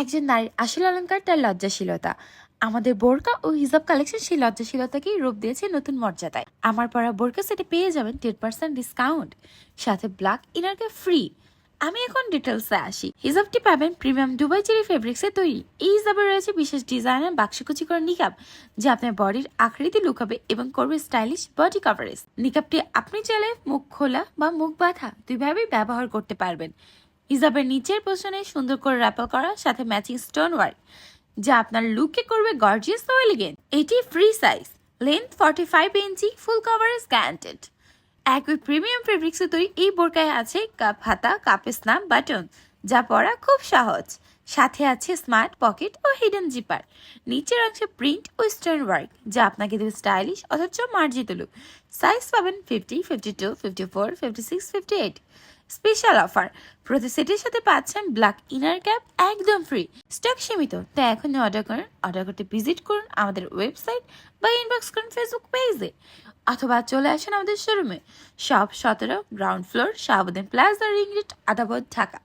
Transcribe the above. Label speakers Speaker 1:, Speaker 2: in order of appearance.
Speaker 1: একজন নারীর আসল অলঙ্কার তার লজ্জাশীলতা। আমাদের বোরকা ও হিজাব কালেকশন সেই লজ্জাশীলতাকেই রূপ দিয়েছে নতুন মর্যাদায়। আমার পরা বোরকা সেটে পেয়ে যাবেন টেন পার্সেন্ট ডিসকাউন্ট সাথে ব্ল্যাক ইনারকে ফ্রি আমি এখন ডিটেলসে আসি। হিজাবটি পাবেন প্রিমিয়াম দুবাই চেরি ফেব্রিক্সে তৈরি। এই হিজাবে রয়েছে বিশেষ ডিজাইনের বাক্সকুচি করা নিকাব যা আপনার বডির আকৃতি লুকাবে এবং করবে স্টাইলিশ বডি কভারেজ নিকাবটি আপনি চাইলে মুখ খোলা বা মুখ বাঁধা দুইভাবেই ব্যবহার করতে পারবেন। হিজাবের নিচের পোশনে সুন্দর করে র্যাপেল করা সাথে ম্যাচিং স্টোন ওয়ার্ক যা আপনার লুককে করবে গর্জিয়াস ও এলিগেন্ট এটি free size length forty five inch full coverage guaranteed একই প্রিমিয়াম ফেব্রিক্সে তৈরি এই বোরকায় আছে কাপ হাতা কাপের স্নাম বাটন যা পরা খুব সহজ। সাথে আছে স্মার্ট পকেট ও হিডেন জিপার। নিচের অংশে প্রিন্ট ও স্টোন ওয়ার্ক, যা আপনাকে দেবে স্টাইলিশ অথচ মার্জিত লুক। সাইজ পাবেন fifty fifty two fifty four fifty six fifty eight special offer, প্রতি সেটের সাথে পাচ্ছেন ব্ল্যাক ইনার ক্যাপ একদম ফ্রি স্টক সীমিত, তাই এখনই অর্ডার করুন। অর্ডার করতে ভিজিট করুন আমাদের ওয়েবসাইট বা ইনবক্স করুন ফেসবুক পেজে অথবা চলে আসুন আমাদের শোরুমে শপ সতেরো ground floor Shahabuddin plaza ring road Adabor Dhaka